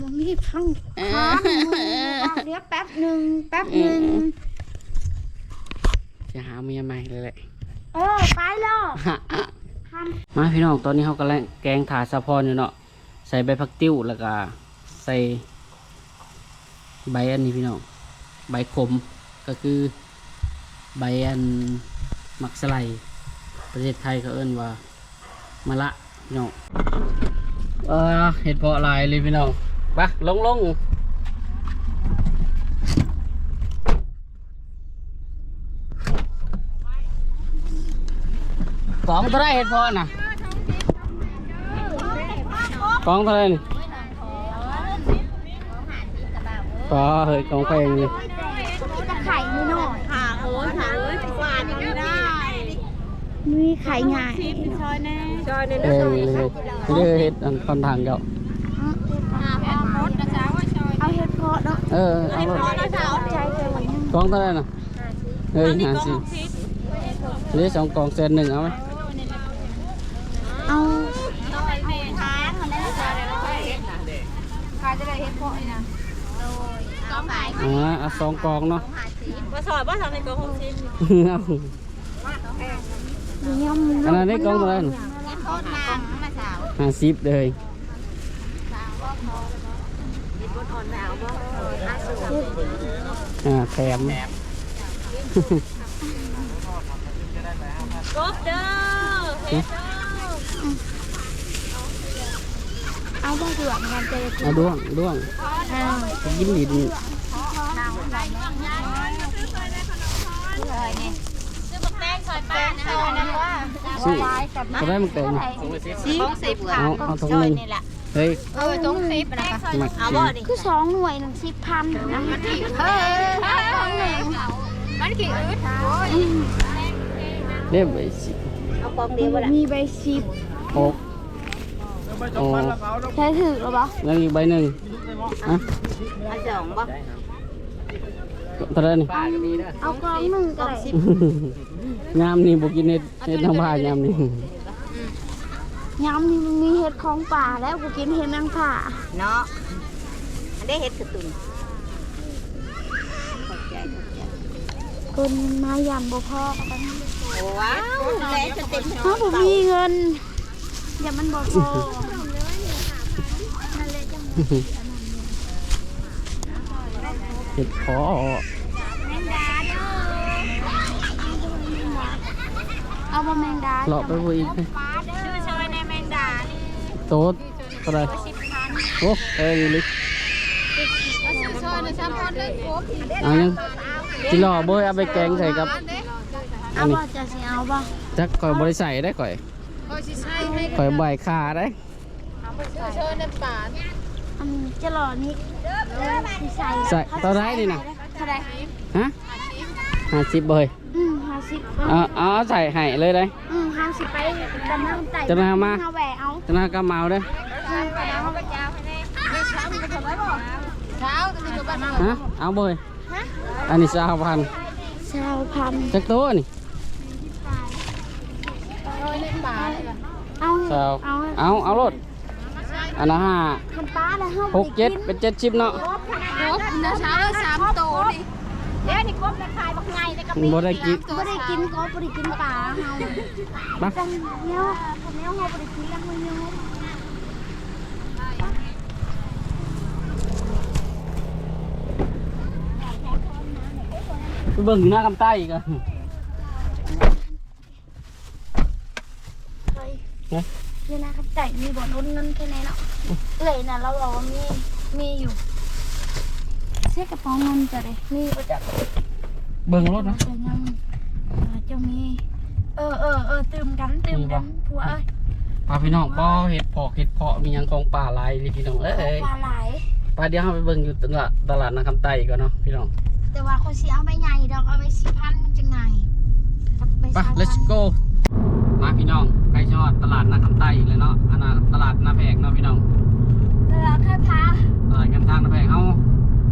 มันมีพังค้างเดี๋ยวแป๊บหนึ่งแป๊บหนึ่งจะหาเมียใหม่เลยแหละเออไปแล้วทมาพี่น้องตอนนี้เขากำลังแกงถาสะพอนอยู่เนาะใส่ใบผักติ้วแล้วก็ใส่ใบอันนี้พี่น้องใบขมก็คือใบอันมักสไลประเทศไทยเขาเอิ้นว่ามะละพี่น้องเออเห็ดเพาะลายเลยพี่น้อง ไปลงลงกองเท่าไรเห็ดเพาะน่ะกองเท่าไรนี่ก็เฮ้ยกองแพงเลยำจะไข่ไม่น้อยค่ะโอ้ยค่ะเอ้ยหวานยังไม่ได้มีไข่ใหญ่ซอยแน่ซอยแน่เออเลยเลยเห็ดอันค่อนทางเจ้า ค่ะแม่มดนะจ๊ะว่าซอย เอาเห็ดเพาะเนาะเออเอาเลยนะจ๊ะใจใจวันนึงกองเท่าวบ่ห้าสิบอ่าแถมกบเด้อเฮ็ดเด้อเอาบ่เดือดมันจะกินเอาด้วงด้วงอ่ากินดินเลยนี่ซื้อบักแตงซอยป้านะซอยนั้นว่าสิก็ได้มันเต็มต้องสิบเอาเอาทงหนึ่ง เฮ้ยเออต้องสิบนะคะหมักเอากิบ่นดิคือสองหน่วยหนึ่งสิบพันนะเออมันกี่อึดเรียบไปสิเอาปองเดียวบ่ล่ะมีใบสิบหกโอ้ใช้ถือหรือเปล่าแล้วอีกใบหนึ่งอะเอาสองบ่เท่าไหร่นี่เอากองหนึ่งก็ได้ยามนี่บุกินเห็ดเห็ดทางบ้านยามนี่ ยำนี่มันมีเห็ดของป่าแล้วกูกินเห็ดนางผ่าเนาะอันได้เฮ็ดกระตุนขอบใจขอบใจคนมายำบ่พอกันว้าวแล้วจะเต็มถ้าผมมีเงินอย่ามันบ่พอเห็ดพาะเอาบะแมงดาเลาะไปบ่อีก โต๊ดเท่าไหร่โอ้เอ้ยลิก็ชื่อชอยในชามพอนเลยครบเอายังจิหล่อเบยเอาไปแกงใส่กับเอาบ่จะสิเอาบ่จักก่อยบริใส่ได้ก่อยก็สิใช่ให้ก่อยใบายขาได้ชื่อชอยในป่าอันจะหล่อนี่สิใส่ใส่ตอนไหนนี่นะเท่าไหร่ฮะห้าสิบเบยอืมห้าสิบเอาเอาเอาใส่ให้เลยได้อืมห้าสิบไปดำน้ำไต่จะมามาเอาแหวเอาจะน่ากำเมาเด้ออืมไปเอาเจ้าให้แน่เช้าจะไว้บ่เช้าจะมีตัวบ้านฮะเอาเบยอันนี้สาวพันชาวพันจักต๊ะนี่ชอยในป่าเลยค่ะเอาสาวเอาเอาเอารถอันละห้าคันป้าแล้วห้าหกเจ็ดเป็นเจ็ดชิปเนาะครบเนื้อเช้าสามโตนี่ เดี๋ยวนี่ครบราคาบักไงในกระบ่ได้กินไม่ได้กินก็ไม่ได้กินปลาเฮามาจังเนี้ยคนเนี้ยเฮาไม่ได้กินแล้วมันเนี้ยไปเบิ่งหน้ากำใต้อีกอะเฮ้ยนี่นะครับไก่มีบ่อนุ่นนั่นแค่ไหนเนาะเลยนะเราบอกว่ามีมีอยู่เสื้อกระเป๋าเงินจะได้มีก็จะเบิ่งรถนะจะยังเออจะมีเออเออเออตื่มกันตื่มกันผัวเอ้ยพาพี่น้องป้อเห็ดเพาะเห็ดเพาะมียังกองป่าหลายเลยพี่น้องเอ้ยปลาไหลปลาเดี๋ยวเราไปเบิ่งอยู่ตลาดตลาดนาคำไต้ก่อนเนาะพี่น้อง แต่ว่าคนเสียเอาไปใหญ่ดอกเอาไปสิพันมันจะไงไป let's go มาพี่น้องใกล้ชอดตลาดนาคำไต้อีกแล้วเนาะอันน่ะตลาดนาแพงเนาะพี่น้องเออแค่พาตลาดกันทางนาแพงเขา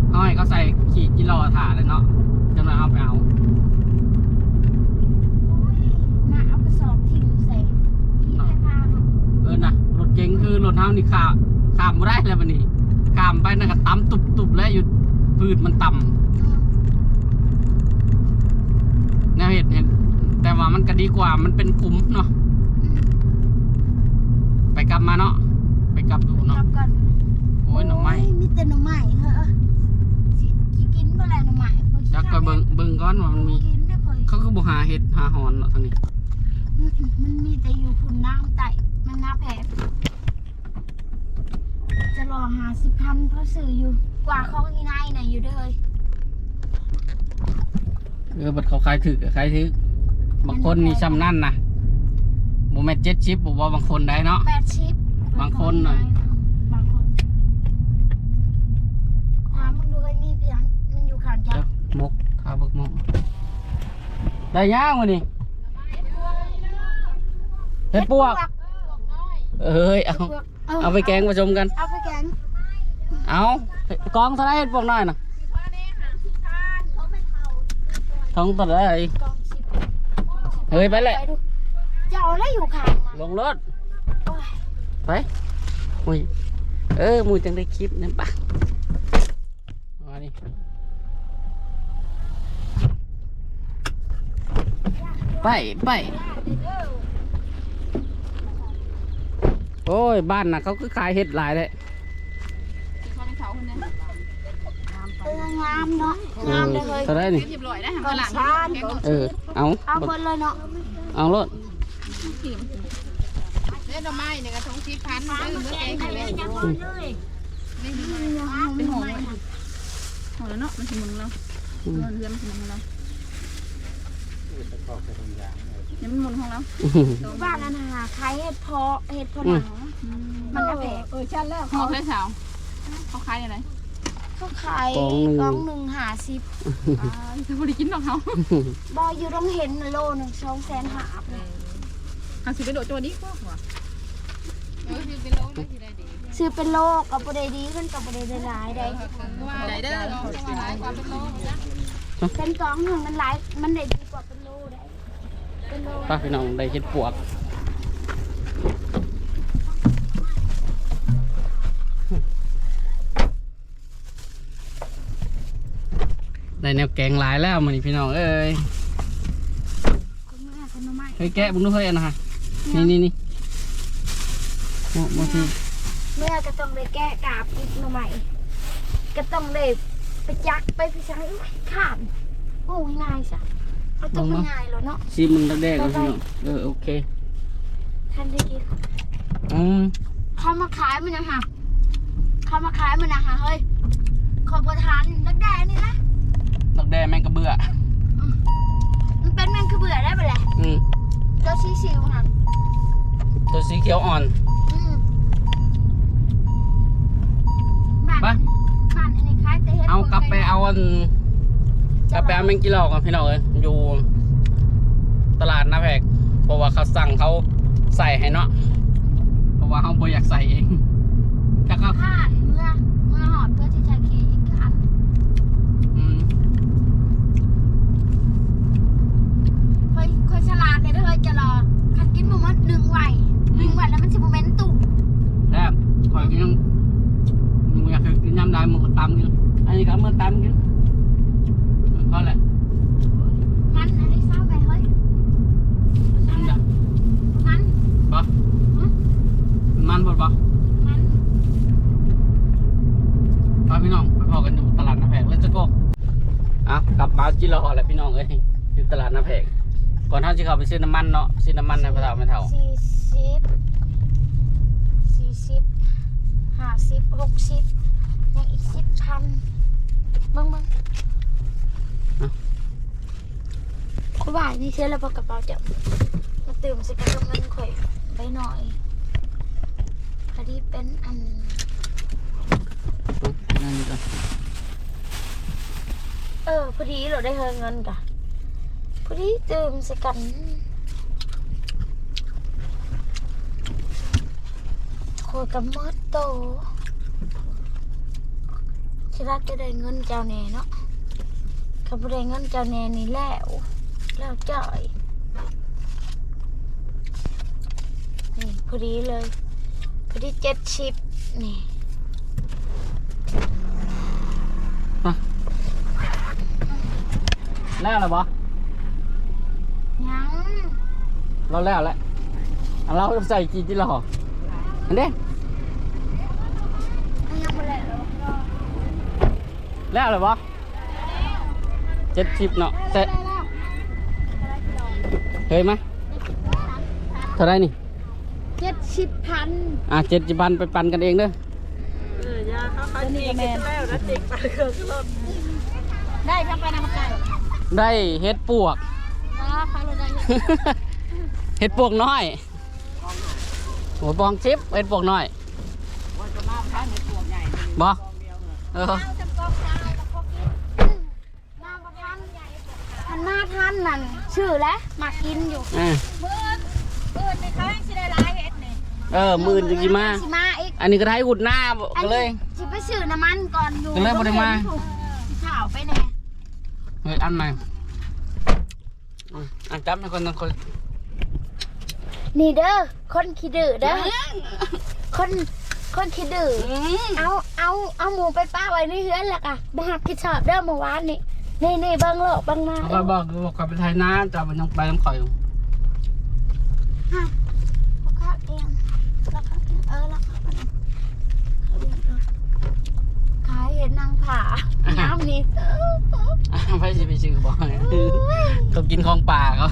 เขาให้เขาใส่ขีดกิโลถ่าเลยเนาะจำนวนเอาไปเอาน่าเอากระสอบทิ้งใส่ที่แค่พาเออน่ะรถเก๋งคือรถเฮานี่ขาข้ามบ่ได้แล้วบัดนี้กามไปนั่นก็ต่ำตุบๆแล้วอยู่พืชมันต่ำอืมแนวเห็ดเห็ดแต่ว่ามันก็ดีกว่ามันเป็นกลุ่มเนาะอืมไปกลับมาเนาะไปกลับดูกเนาะลับก่อนโอ้ยหน่อไม้โยมีแต่หน่อไม้เหรอสิสิ กินบ่แลหน่อไม้ข้อยสิจักก็เบิ่งเบิ่งก่อนว่ามันมี กินได้ค่อยเขาก็บ่หาเห็ดหาหอนเนาะทางนี้อืมมันมีแต่อยู่คุณน้ำไต่มันน้าแผลจะรอหาสิพันเพราะสื่ออยู่กว่าของอีนายน่ะอยู่เด้อเฮ้ยเออบัดเขาขายถึกก็ขายถึกบางคนนี่ซ้ำนั่นนะบ่แม่นเจ็ดชิปบ่ว่าบางคนได้เนาะ แปดชิปบางคนหน่อย บางคนถามมึงดูไอ้นี่เพียงมันอยู่ข้างจั จั ก ก มกทาบึกมกได้ย่างมื้อนี้เห็ดปวก เอ้ย เอา เอาไปแกงผสมกัน เอาไปแกง เอากองเท่าไรเห็ดปวกน้อยน่ะท้องตัวได้กองสิบเฮ้ย ไปแหละดูจะเอาอะไรอยู่ข้างมันลงรถโอ้ยไปอุ้ยเออหมูจังได้คลิปนั่นปะมาดิ ไปไปโอ้ย บ้านน่ะเขาคือขายเห็ดหลายเลยเอองามเนาะเองามอเลยเฮ้ยเท่าไรนี่เรียบร้อยได้กองชานเออ เอา เอาหมดเลยเนาะ เอารถเล่นดอกไม้เนี่ยกระทงชีพันเออเมื่อแกงเลยยังหมดเลยเป็นห่อเลยห่อแล้วเนาะ มันถึงมึงแล้วอืมเงินเรือนมันถึงมึงแล้วเนี่ยมันหมุนของเราบ้านอันหาขายเห็ดเพาะเห็ดเพาะหนังมันจะแพงเออชั้นแล้วห่อเลยสาวเขาขายอะไรเขาขายกองหนึ่งกองหนึ่งหาสิบอ่าจะบริกินดอกเขาบอยอยู่ต้องเห็นโลหนึ่งสองแสนหาบเลยเอาสิไปโดดตัวนี้ก็หัวเออเป็นโลได้ทีได้ดีซื้อเป็นโลกับบไดดีขึ้นกับบไดได้หลายได้ได้เด้อความ เป็นโลนะเป็นกองหนึ่งมันหลายมันได้ดีกว่าเป็นโลได้เป็นโลป้าพี่น้องได้เห็ดปวกได้แนวแกงหลายแล้วมันนี่พี่น้องเอ้ยคุณแม่คุณน้องไม้เฮ้ยแกะบุ้งดูเฮ้ยอันนะฮะนี่นี่นี่โมโมทีเมื่อก็ต้องได้แก้กาบอีกหน้องไม้ก็ต้องได้ ไปจักไปพิชังอุ้ยข้ามโอ้ยง่ายจ้ะเอาตัวมันง่ายแล้วเนาะซีมึงแดกๆเลยพี่น้องเออโอเคทันทีกินอืมเขามาขายมันยังค่ะเขามาขายมันนะค่ะเฮ้ยขอประทานนักได้นี่นะดอกแดงแมงกระเบื่อมันเป็นแมงคือเบื่อได้ไปแหละอืมเจ้าชี้ซิวค่ะตัวสีเขียวอ่อนอืมบ้า เอากลับไปเอาอันกลับไปเอาแมงกิโลกับพี่น้องเลยอยู่ตลาดนาแพกเพราะว่าเขาสั่งเขาใส่ให้เนาะเพราะว่าเขาบ่อยากใส่เองจักก็ ผ่านเมื่อเมื่อหอดเพื่อที่จะขี่อีกคัน อืม ค่อยค่อยฉลาดเลยเด้อเฮ้ยจะรอคันกินหมูมันหนึ่งไหวหนึ่งไหวแล้วมันสิบโมเมนต์ตู่ แซ่บคอยกินยังมึงอยากกินยำได้มึงก็ตำกินอันนี้ก็เอามื่อตำกินพอแหละ มันอันนี้เศร้าไปเฮ้ย อันเดียว มัน บ่มันบดบ่ มัน พาพี่น้องไปพอกันอยู่ตลาดนาแพกแล้วจะก็อะกลับมาจิรอแหละพี่น้องเอ้ยอยู่ตลาดนาแพกก่อนเท่าจะเข้าไปซื้อน้ำมันเนาะซื้อน้ำมันในพระเท่าไม่เท่า สี่สิบสี่สิบห้าสิบหกสิบยังอีกสิบพันมึงมึงคุณ บ่ายนี่เชื่อแล้วพอกระเป๋าจะมาตื่มใส่กระดุมเงินข่อยไปหน่อยพอดีเป็นอันนั่นนี่ก็เออพอดีเราได้เฮเงินกะพอดีตื่มใส่กันโคยกับมอดโตชิรักจะได้เงินเจ้าแน่เนาะถ้าบ่ได้เงินเจ้าแน่นี่แล้ว แล้วจ่อย นี่พอดีเลย พอดีเจ็ดชิปนี่แล้วหรอบอยังเราแล้วแหละเราใส่กี่กิโลอันเด้แล้วหรอบอเจ็ดสิบเนาะเสร็จ ยไหมเท่าไรนี่เจ็ดสิบพันอะเจ็ดสิบพันไปปันกันเองเด้อได้ทำไปนำไก่ได้เฮ็ดปวกอ๋อพาเราได้เฮ็ดปวกน้อยโอ้บองชิปเฮ็ดปวกน้อยบ่เออ พันหน้าท่านนั่นชื่อแล้วมากินอยู่อะมือมือในเขาให้สิได้ร้ายเฮ็ดนี่เออหมื่นจังสิมา สิมาอีกอันนี้ก็ได้อุดหน้าบ่อันก็เลยนี้สิไปซื้อน้ำมันก่อนอยู่ก็เลยบ่ได้มา ข่าวไปแน่เฮ้ยอันใหม่อืมอันจับให้คนนั้นคนนี่เด้อคนขี้ดื้อเด้อคนคนขี้ดื้อเอาเอาเอาหมูไปป้าไว้ในเฮือนแล้วก็บ่หักกินชอบเด้อเมื่อวานนี่ นี่นี่เบิ่งโลกเบิ่งมาเขาก็บอกบอกกลับไปไทยนะจะมันยังไปน้ำข่อยอยู่ฮะราคาเองราคาเองเออราคาเองขายเห็นนางผาน้ำนี่อะไปสิไปซื้อบอกเขากินของป่าเขา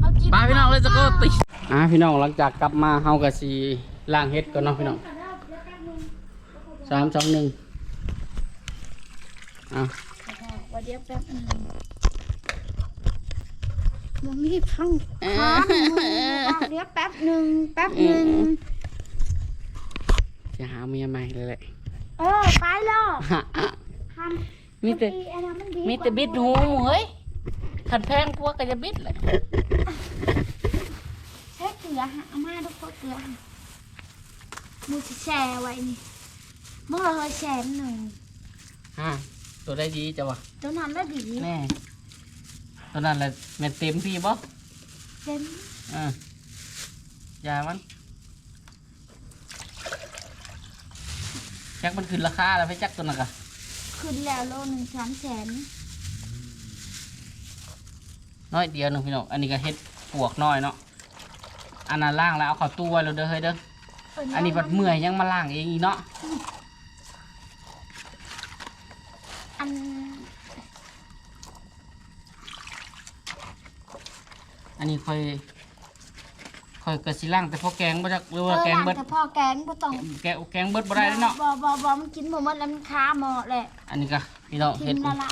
เอากินไปพี่น้องเลยจะก็ติอะพี่น้องหลังจากกลับมาเฮากับสีล่างเฮ็ดก่อนเนาะพี่น้องสามสองหนึ่งอะว่า เดี๋ยวแป๊บหนึงมันมีพังค้างเดี๋ยวแป๊บหนึ่งแป๊บหนึ่งจะหาเมียใหม่เลยแหละเออไปแล้วทำมีแต่อันนั้นนดีมีแต่บิดหูเฮ้ยขัดแพงพวกก็จะบิดเลยใช้เกลือฮะเอามาทุกคนเกลือฮะมูจะแช่ไว้นี่เมื่อเราแช่หนึ่งฮะ ตัวได้ดีจ้ะวะตัวนั้นได้ดีแน่ตัวนั้นแหละแม่นเต็มพี่บ่เต็มอ่าอย่ามันจักมันขึ้นราคาแล้วไปจักตัวนั้นกะขึ้นแล้วโลหนึ่งสามแสนน้อยเดียวหนึงพี่น้องอันนี้ก็เฮ็ดปวกน้อยเนาะอันนั้นล่างแล้วเอาเข้าตู้ไว้แล้วเด้อเฮ้ยเด้ออันนี้บัดเมื่อยยังมาล่างเองอีกเนาะ อัน อันนี้ค่อยค่อยกระสิล่างแต่พอแกงบ่จักหรือว่าแกงเบิดแต่พ่อแกงบ่ต้องแกงแกงเบิดบ่ได้เลยเนาะบ่บ่บ่มันกินบ่หมดแล้วมันค้าหมอแหละอันนี้ก็พี่น้องกิเฮ็ดนละละ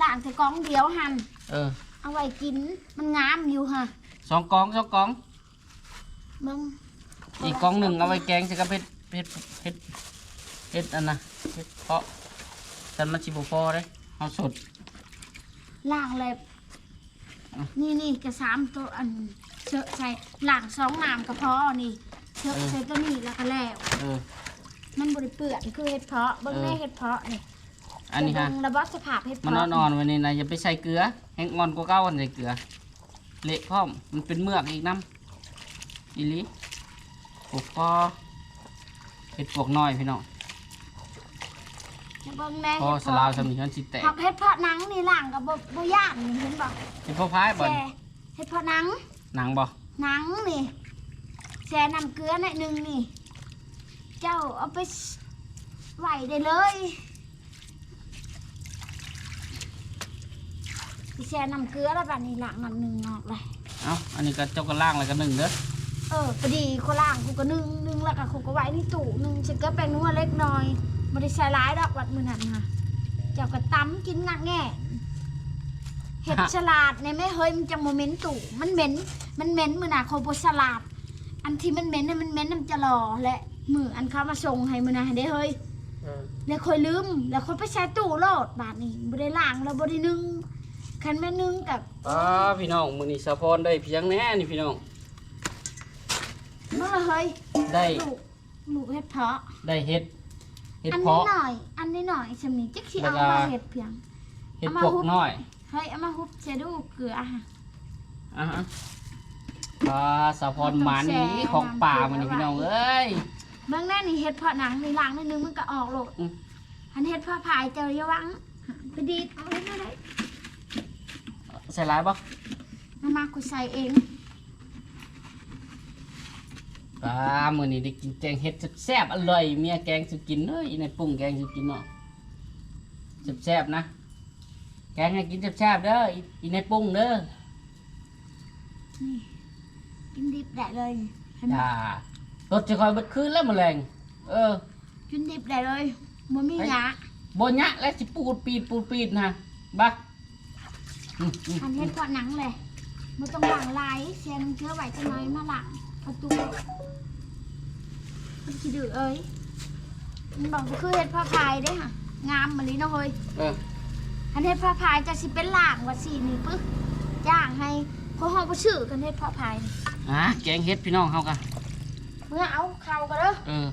ล้างแต่กองเดียวหั่นเออเอาไว้กินมันงามอยู่ฮะสองกองสองกองมึงอีกกองหนึ่งเอาไว้แกงใส่กับเฮ็ดเฮ็ดเฮ็ดเฮ็ดอันน่ะเฮ็ดเพาะ แต่มันสิบ่พอเด้เอาสดล้างเลยอะนี่นี่กระสามตัวอันเชอะใส่ล้างสองน้ำกระเพาะนี่เชอะใส่ตัวนี้แล้วก็แล้ว เออ มันบริเปื่อนคือเห็ดเพาะเบิ้งเออแม่เห็ดเพาะนี่อันนี้ฮะเบิ่งระบบสภาพเห็ดมันเพาะนอนๆไว้นี่นะอย่าไปใส่เกลือ แห้งงอนกว่าเก่าอันใส่เกลือ เละพร้อมมันเป็นเมือกอีกน้ำอีหลีปลูกพอเฮ็ดปวกน้อยพี่น้อง เบิ้งแม่พอเห็ดสลาวเพาะสำนีมันสิแตกผักเห็ดเพาะหนังนี่ล้างกับบ่บ่ย่างนี่เห็นบ่เฮ็ดพอพายบ่แช่เห็ดเพาะหนังหนังบ่หนังนี่แช่น้ำเกลือหน่อยหนึงนี่ เจ้าเอาไปไหวได้เลยไปแช่น้ำเกลือแล้วบัดนี้ล้างน้ำหนึ่งออกเลยเอ้าอันนี้ก็เจ้าก็ล่างแล้วก็หนึ่งเด้อเออพอดีเขาล่างกูก็นึ่งนึ่งแล้วก็กูก็ไว้ในตู้นึ่งฉันก็เป็นนัวเล็กน้อย ไม่ได้ใช้ร้ายดอกวัดมือนั่นค่ะเจ้าก็ตั้มกินงักแง่เห็ดฉลาดเนี่ยไม่เฮ้ยมันจะโมเมนต์ตู่มันเหม็น มันเหม็นมือหนาโคโบฉลาด อันที่มันเหม็นน่ะมันเหม็นน้ำจะรอและมืออันเขามาส่งให้มือหนาได้เฮ้ยแล้วคอยลืม แล้วคอยไปใช้ตู้โลดบาทนี่ไม่ได้ล้างแล้วไม่ได้นึ่งคันแม่นึ่งกับอ๋อพี่น้องมื้อนี้สะพรได้เพียงแน่นี่พี่น้องเมื่อเฮ้ยได้ลูกลูกเห็ดเพาะได้เฮ็ด เฮ็ดอันเพาะ นี้หน่อย อันนี้หน่อยสมีจิ๊กสิแล้เอาวก็ มาเห็ดเพียงเฮ็ดปวกน้อยเฮ้ยเอามาฮุบเชดูเกลือค่ะ อะฮะปลาสะพรหมานี่ของป่ามันนี่พี่น้องเอ้ย เบื้องหน้านี่เห็ดเพาะหนังนี่ล้างนิดนึงมันก็ออกโลดอืม อันเห็ดเพาะพายเจอเยาวังไปดีเอาไว้ไม่ได้ใส่หลายบ่มามากูใส่เอง ปลามื้อนี้ได้กินแกงเห็ดแซ่บๆอร่อยเมียแกงสุกินเอ้ยในปรุงแกงสุกินเนาะแซ่บๆนะ แกงให้กินแซ่บๆเด้ออีอีในปรุงเด้อกินดิบได้เลยเห็นไหมจ้ารถจะคอยเบิดคืนแล้วแมลงเออ กินดิบได้เลยบ่มีหยาบนยะและสิปูดปีดปูดปีดนะบักอืมอืมอันเฮ็ดพอหนังเลยมันต้องล้างลายเสียนเชื้อไว้จังน้อยมาล้างประตู มันขี้ดื้อเอ้ยมันบอกว่าคือเฮ็ดผ้าพายเด้ค่ะ งามมาลีเนาะเฮ้ยเอออันเฮ็ดผ้าพายจะสิเป็นล่างว่าสีนี่ปึ๊กจ้างให้เพราะเฮาบ่ชื่อกันเฮ็ดผ้าพายอะแกงเห็ดพี่น้องเฮากันเมื่อเอาเข้ากันเด้อเออ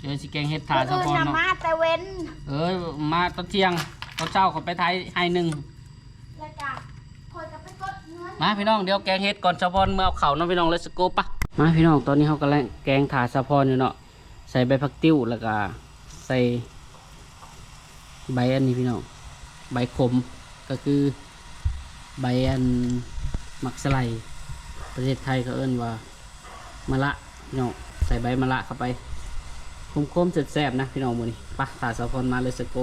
เดี๋ยวสิแกงเห็ดถาเอสะอพอนนำเนาะมาแต่เว้นเออมาตอนเที่ยงตอนเช้าเขาไปไทยให้หนึ่ง แล้วก็คอยกับไปกดเงิน มาพี่น้องเดี๋ยวแกงเห็ดก่อนสะพอนเมื่อเอาเข่าเนาะพี่น้องเลยสโกปะ มาพี่น้องตอนนี้เขากำลังแกงถาสะพอนอยู่เนาะใส่ใบผักติ้วแล้วก็ใส่ใบอันนี้พี่น้องใบขมก็คือใบอันมักสไลด์ประเทศไทยเขาเอิ้นว่ามะละพี่น้องใส่ใบมะละเข้าไปคมๆแซ่บๆนะพี่น้องมือนี้ปะถาสะพอนมาเลยสโก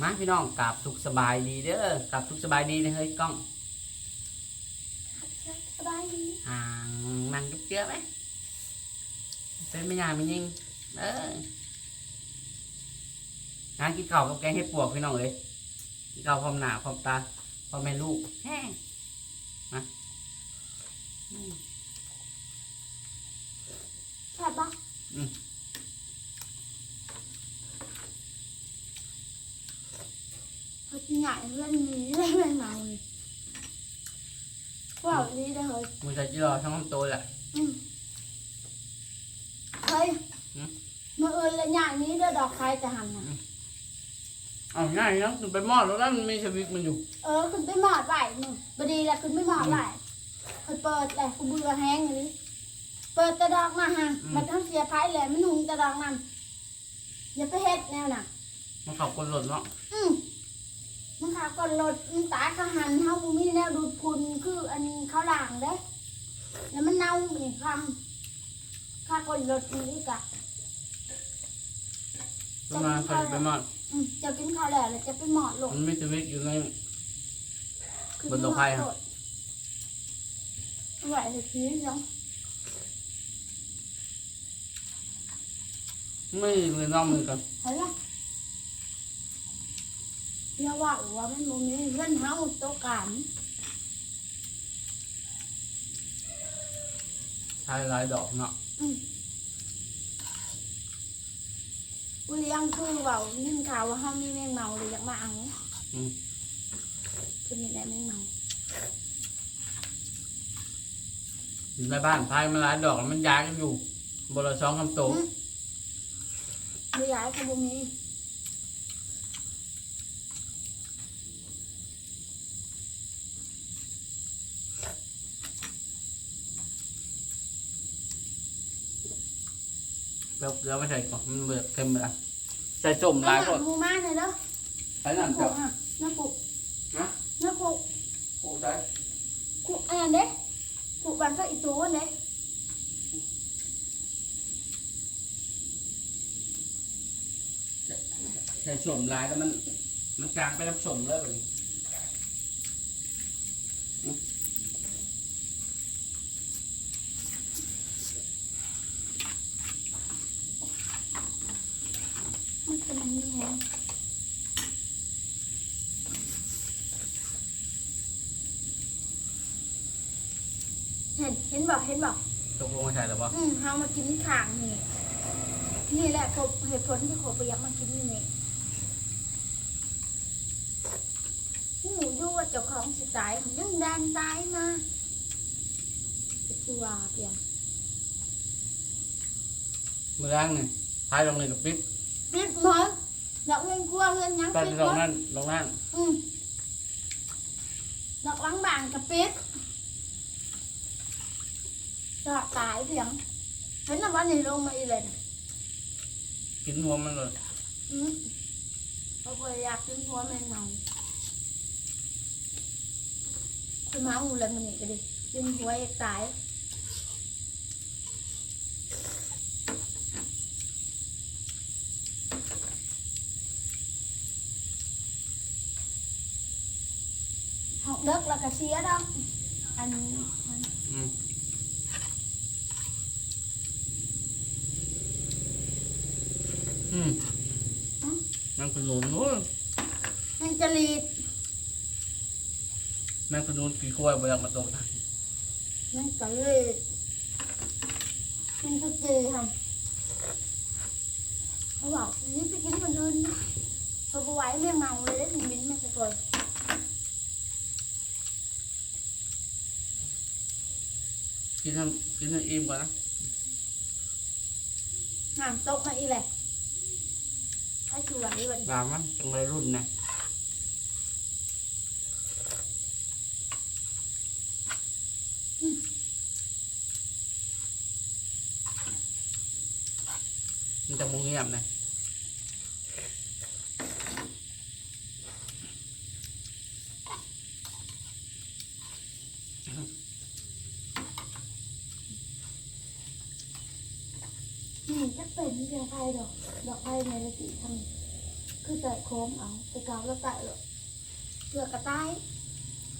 มาพี่น้องกราบสุขสบายดีเด้อกราบสุขสบายดีนะเฮ้ยกล้อง บายดีห่างมัน chút chưa đấy tới mấy nhà mình nhìn đó ăn cái cầu cái hết buộc cái nào đấy cái cầu phòng nào phòng ta phòng mẹ lụ he mà แซ่บบ่อืมเฮ้ยใหญ่เรื่องนี้เรื่องอะไรมาเลย ว้าวดีเลยเฮ้ย mình sẽ chưa xong tôi lại อืมเฮ้ยอืมมื่อเอินและใหญ่นี้เด้อดอกไฟจะหันน่ะ ờ ngay nó từ bên mò nó đó mình sẽ việc mình dùng เออคุณไปหมอดไหวมึงบดีแล้วคุณไปหมอดไหวเฮ้ยเปิดแต่กูเบื่อแห้งเลยเปิดแต่ดอกมาฮะมันต้องเสียไพ่เลยมันหุงแต่ดอกมันอย่าไปเฮ็ดแนวน่ะ nó học con lột nó อืม มันขาก่อนรถมันตายก็หันเฮาบ่มีแนวดูดพุ่นคืออันเขาล่างเด้แล้วมันเน่าอีกคำข้าก่อนรถนี่กะ nhưng mà phải bên mò อืมจะกินข้าวแล้วแล้วจะไปหมอดลงมันไม่จะวิกอยู่ใน คือบนดอกไผ่อะไหวเลยพี่น้องไม่ người non mình cần เฮ้ย อย่าว่าว่ามันบ่มีเงินเฮาโตะกัน thay lại đỏ nó อืมอุเลี้ยงคือเว่านึ่งข่าวว่าเฮามีแมงเมาเลยอยากมาเอาอืมคือมีแต่แมงเมาอยู่ในบ้านพายมาหลายดอกแล้วมันย้ายกันอยู่บนละสองคำโตอืมบ่ย้ายก็บ่มี เปรี้ยวเกลือไม่ใส่ก่อนมันเบื่อเค็มเลยใส่ส้มหลายน้ำคนหมูมาหน่อยเด้อใส่น้ำกุจับกอะน้ำกุกนะน้ำกุกโอ้ใส่กุกอันนั้นเด้กุกบันก็อีตัวเด้ใส่ส้มหลายแล้วมันมันจางไปน้ำส้มเลยแบบนี้มันเป็นอันนี้ไงเห็นเห็นบอกเห็นบอก ตกลงมา ใส่หรือเปล่าอืมเฮามากินข่างนี่นี่แหละผมเหตุผลที่ผมไปอยากมากินนี่หูยู่ว่าเจ้าของสิตายผมยังดันตายมาจะชื่อว่าเพียงมือล้างนี่พายลงเลยกับปิ๊บปิดหมดดอกเงินกลัวเงินหยังใส่ปิดไปหมลงดนั่นลงนั่นอืมดอกล้างบางกับปิด ก็ตายเพียงเห็นน้ำวันนี้ลงมาอีเลยน่ะกินหัวมันเลยอืมเราไปอยากกินหัวแมงเมาคือมาหูแล้วมันนี่ก็ดิยิงหัวเอกตายหอกเด็กแล้วก็เสียดอกอันนี้มัน อืมอืมแมงกะนูนโอ้ยมันจะรีดแมงกะนูนกี่กล้วยบ่อยากมาตกนะมันก็รีดมันก็เจทำเขาบอกนี่ไปกินคนอื่นนะเขาบอกไว้เรื่องเมาเลยได้ถึงมิ้นไม่เคยก่อนกินให้กินให้อิ่มก่อนนะงานต กมาอีแหละให้ชูไว้วันตามมันจังเลยรุ่นนะมันจะมุงเงียบนะ นี่จะเป็นเพียงไฟดอก ดอกไฟในระสีทำคือแต่โค้งเอาแต่กาวแล้วแต่หรอกเปลือกกระต่าย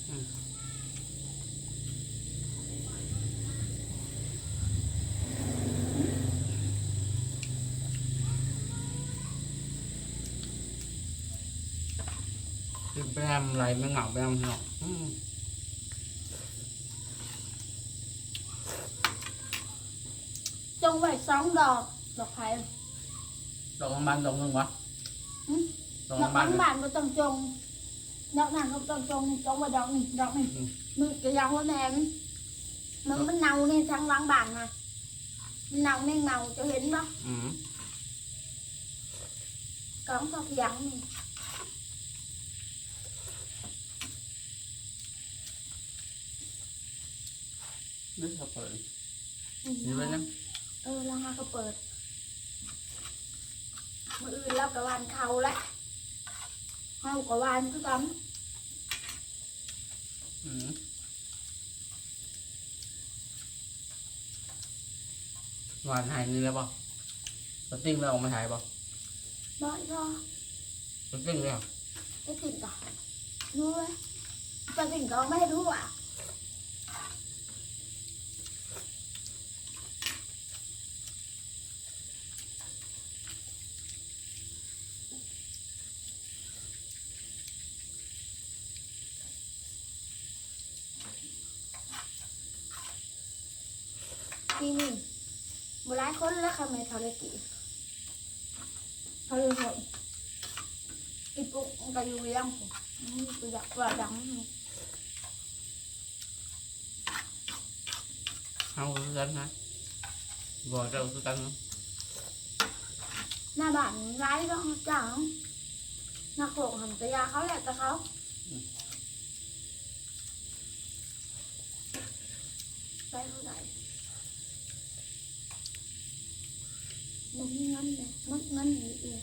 อืมคือไปทำอะไรไม่เหงาไปทำหรอกอืมจงไว้สองดอก ดอกไฟ ดอกบานดอกหนึงวะอืมดอกดอกบาบานงบานก็ต้องจงดอกนั้นก็ต้องจงนี่จงไว้ดอกนี่ดอกนี่อืมมือจะยาวหัวแหนมมันมันเน่าในทางล้างบานนะมันเน่าในเงาจะเห็นปะอืมกองทอกยังนี่นี่เขาเปิดนี่ไว้นะเออแล้วฮาก็เปิด มืออื่นแล้วกับวานเขาแหละเฮากับวานคือกันอืมหวานหายนี่แล้วป่ะสติ้งแล้วออกมาหายป่ะบ่อยก็สติ้งแล้วไปติดก่อนรู้ไหมไปติดก่อนไม่ให้รู้อะ ปีนี้บุร้ายคนแล้วค่ะไม่ทำเลยกี่เขาเลยบอกอีปุ๊กมันก็อยู่เลี้ยงผมอืมกูอยากว่าดังเอาคือกันนะบอกเจ้าคือกันนะหน้าบ้านร้ายก็จังหน้าโขกหันตะยาเขาแหละแต่เขาไปเท่าไหร่มันมีเงินเลยมันเงินอีกเลย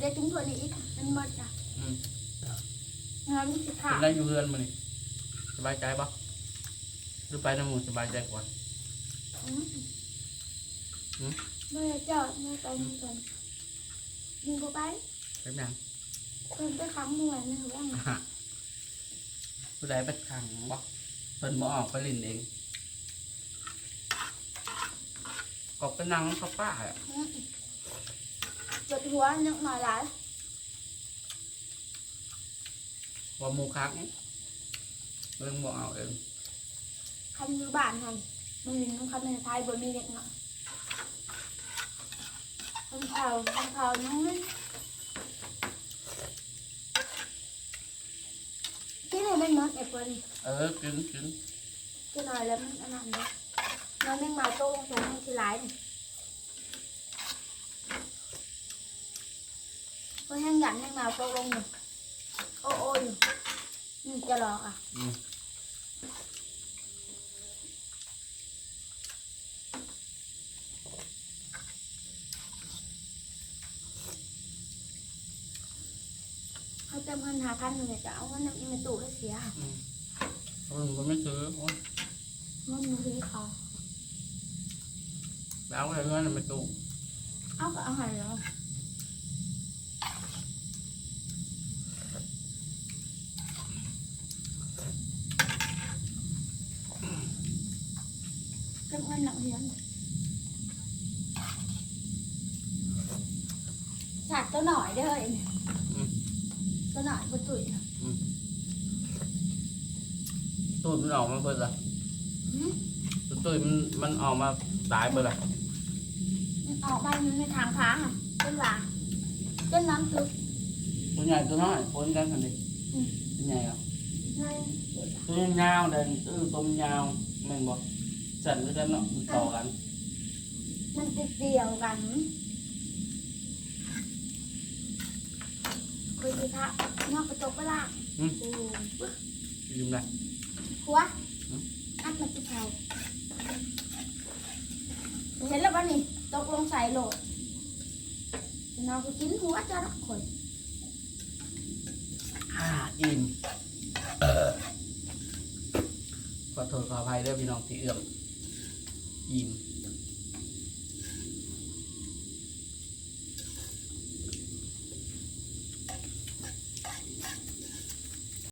ไปจะเบ่เห็นข่อยบริโนอนแล้วมันเป็นยังเจะนอยกับลังลังเฮ็ดแหละแล้วก็นึ่งจ้องอะกำลังไพ่ไพ่มันมีอยู่อืมนึ่งจะรอไว้นี่ได้ถึงตัวนี้อีกมันหมดจ้ะอืมงานนี่สิเป็ขาดนไรอยู่เฮือนมันนี่สบายใจปะหรือไปน้ำหมูสบายใจกว่าอืมอืมไม่ได้จอดไม่ไปนั่งกันยิงกูไปเป็นยังเพิ่นไปค้ำมวยในหัวไงอะผู้ใดไปขังบ่เพิ่นบ่ออกไปลินเองก็ไปนั่งเขาป้าอะอืม vật หัวนึกหน่อยหลายว่าหมูคักเรื่องบอกเอาเองคันอยู่บ้านหันมึงยิงคันในไทยบ่มีเด็กเนาะคันเผาคันเผาน้องนี่กินอะไรไม่มดแอปเปิ้ลเออกินกินกินหน่อยแล้วมันอันนั้นเนาะน้องแมงมาโต้ลงสูงที่ร้ายนี่ เพราะแห้งหยันแมงมาโต้ลงอยู่โอ้โอ้อยู่นี่จะรออะอืมเขาจำเงินหาพันหนึ่งเนี่ยจะเอาเงินน้ำอินมาตู่แล้วเสียอืมมันก็ไม่ซื้อโอ้ยเงินมือถือเขาไปเอาอะไรเงินไม่ตู้เอาก็เอาใหายแล้วจำเงินหนักเรียนสัตว์ตัวหน่อยเด้อเฮ้ย อืม ตัวหน่อยบนตุ๋ยน่ะ ตู้มันออกมา เบิดละหืมตู้มันมันออกมาตายเบิดละมันออกไปมันในทางค้างอะเป็นหวานเป็นน้ำตึกตัวใหญ่ตัวน้อยปนกันกันดิอืมตัวใหญ่เหรอในตัวยาวเดินตัวตัวยาวแม่งบอกสั่นด้วยกันเนาะมันต่อกัน มันติดเดียวกันคุยดีค่ะนอกกระจกไปล่างอืมโอ้ปึ๊กยืมเลยหัว อัดมันจะเผาเห็นแล้วป่ะนี่ตกลงใส่โหลดน้องก็กินหัวจะรักคน อ่าอิ่มขอโทษขออภัยด้วยพี่น้องที่เอื้อมอิ่ม